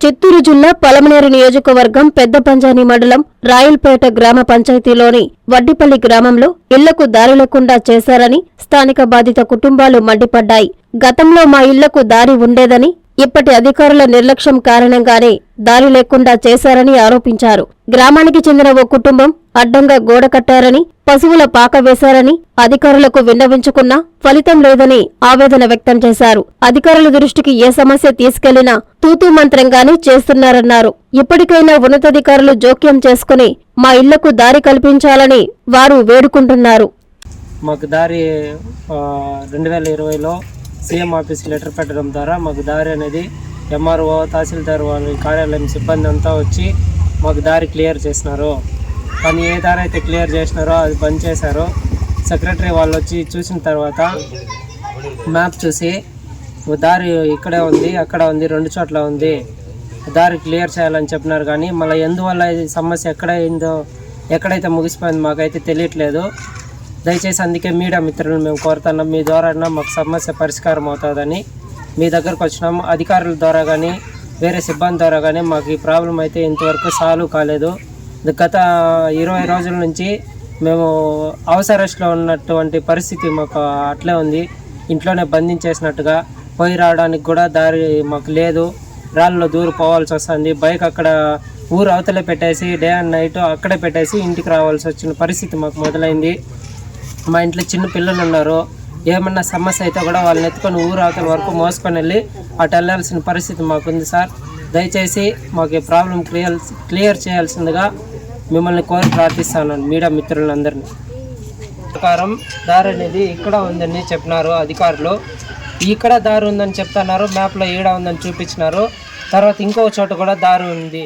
చిత్తూరు జిల్లా పలమనేరు నియోజకవర్గం పెద్ద పంజాని మండలం రాయల్పేట గ్రామ పంచాయతీలోని వడ్డిపల్లి గ్రామంలో ఇళ్ళకు దారి లేకుండా చేశారని స్థానిక బాధిత కుటుంబాలు మండిపడ్డాయి. గతంలో మా ఇళ్ళకు దారి ఉండేదని ఇప్పటి అధికారుల నిర్లక్ష్యం కారణంగానే దారి లేకుండా చేశారని ఆరోపించారు. గ్రామానికి చెందిన ఓ కుటుంబం అడ్డంగా గోడ కట్టారని పశువుల పాక వేశారని అధికారులకు విన్నవించుకున్నా ఫలితం లేదని ఆవేదన వ్యక్తం చేశారు. అధికారుల దృష్టికి ఏ సమస్య తీసుకెళ్ళినా తూతూ మంత్రంగానే చేస్తున్నారన్నారు. ఇప్పటికైనా ఉన్నతాధికారులు జోక్యం చేసుకుని మా ఇళ్ళకు దారి కల్పించాలని వారు వేడుకుంటున్నారు. మాకు దారి రెండు వేల ఇరవైలో సీఎం ఆఫీస్ లెటర్ పెట్టడం ద్వారా మాకు దారి అనేది ఎంఆర్ఓ తహసీల్దార్ వాళ్ళ కార్యాలయం సిబ్బంది అంతా వచ్చి మాకు దారి క్లియర్ చేసినారు. కానీ ఏ దారి అయితే క్లియర్ చేసినారో అది బంద్ చేశారు. సెక్రటరీ వాళ్ళు వచ్చి చూసిన తర్వాత మ్యాప్ చూసి దారి ఇక్కడే ఉంది అక్కడ ఉంది రెండు చోట్ల ఉంది. దారి క్లియర్ చేయాలని చెప్పినారు కానీ మళ్ళీ ఎందువల్ల ఇది సమస్య ఎక్కడ అయిందో ఎక్కడైతే ముగిసిపోయింది మాకైతే తెలియట్లేదు. దయచేసి అందుకే మీడియా మిత్రులను మేము కోరుతున్నాం. మీ ద్వారా మాకు సమస్య పరిష్కారం అవుతుందని మీ దగ్గరకు వచ్చినాము. అధికారుల ద్వారా కానీ వేరే సిబ్బంది ద్వారా కానీ మాకు ఈ ప్రాబ్లం అయితే ఇంతవరకు సాల్వ్ కాలేదు. గత ఇరవై రోజుల నుంచి మేము అవసరస్లో ఉన్నటువంటి పరిస్థితి మాకు అట్లే ఉంది. ఇంట్లోనే బంధించేసినట్టుగా పోయి రావడానికి కూడా దారి మాకు లేదు. రాళ్ళలో దూరు పోవాల్సి వస్తుంది. బైక్ అక్కడ ఊరు అవతలే పెట్టేసి డే అండ్ నైట్ అక్కడే పెట్టేసి ఇంటికి రావాల్సి వచ్చిన పరిస్థితి మాకు మొదలైంది. మా ఇంట్లో చిన్న పిల్లలు ఉన్నారు. ఏమన్నా సమస్య అయితే కూడా వాళ్ళని ఎత్తుకొని ఊరు అవతల వరకు మోసుకొని వెళ్ళి అటు వెళ్ళాల్సిన పరిస్థితి మాకుంది సార్. దయచేసి మాకు ఈ ప్రాబ్లం క్లియర్ క్లియర్ చేయాల్సిందిగా మిమ్మల్ని కోరి ప్రార్థిస్తాను మీడియా మిత్రులందరినీ. ప్రకారం దారి అనేది ఇక్కడ ఉందని చెప్పినారు అధికారులు. ఇక్కడ దారి ఉందని చెప్తున్నారు మ్యాప్లో ఈడ ఉందని చూపించినారు. తర్వాత ఇంకో చోట కూడా దారి ఉంది.